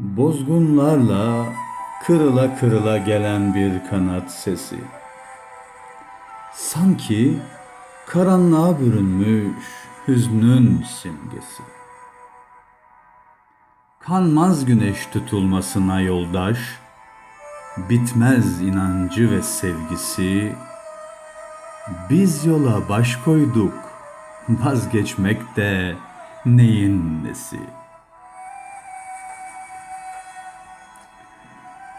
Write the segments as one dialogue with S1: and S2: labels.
S1: Bozgunlarla kırıla kırıla gelen bir kanat sesi. Sanki karanlığa bürünmüş hüznün simgesi. Kanmaz güneş tutulmasına yoldaş, bitmez inancı ve sevgisi. Biz yola baş koyduk, vazgeçmek de neyin nesi?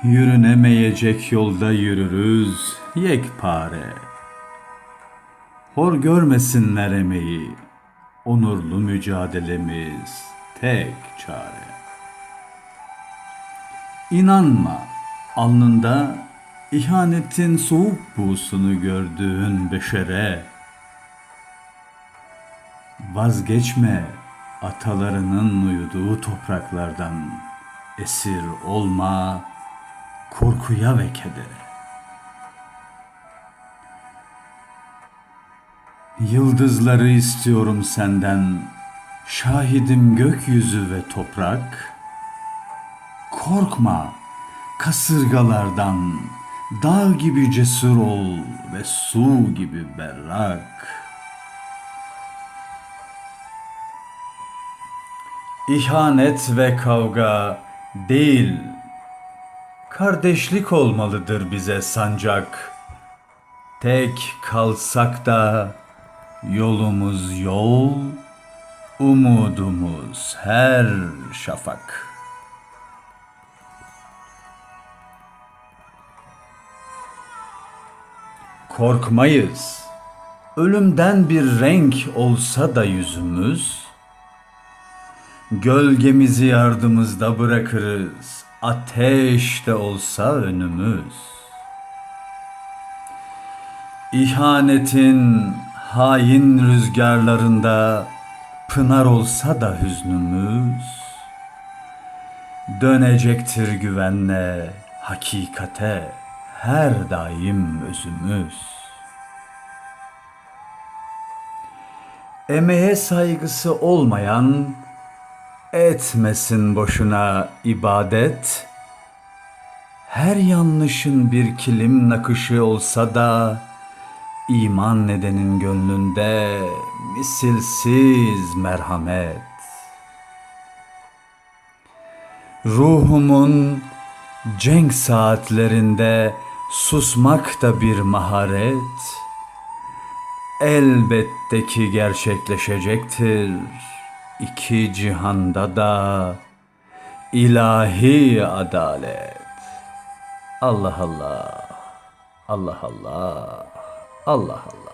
S1: Yürünemeyecek yolda yürürüz yekpare. Hor görmesinler emeği, onurlu mücadelemiz tek çare. İnanma, alnında ihanetin soğuk buğusunu gördüğün beşere. Vazgeçme atalarının uyuduğu topraklardan. Esir olma korkuya ve kedere. Yıldızları istiyorum senden, şahidim gökyüzü ve toprak. Korkma kasırgalardan, dağ gibi cesur ol ve su gibi berrak. İhanet ve kavga değil, kardeşlik olmalıdır bize sancak. Tek kalsak da yolumuz yol, umudumuz her şafak. Korkmayız. Ölümden bir renk olsa da yüzümüz, Gölgemizi yardımızda bırakırız. Ateş de olsa önümüz. İhanetin hain rüzgarlarında pınar olsa da hüznümüz. Dönecektir güvenle hakikate her daim özümüz. Emeğe saygısı olmayan etmesin boşuna ibadet. Her yanlışın bir kilim nakışı olsa da iman nedenin gönlünde misilsiz merhamet. Ruhumun cenk saatlerinde susmak da bir maharet. Elbette ki gerçekleşecektir iki cihanda da ilahi adalet. Allah Allah, Allah Allah, Allah Allah.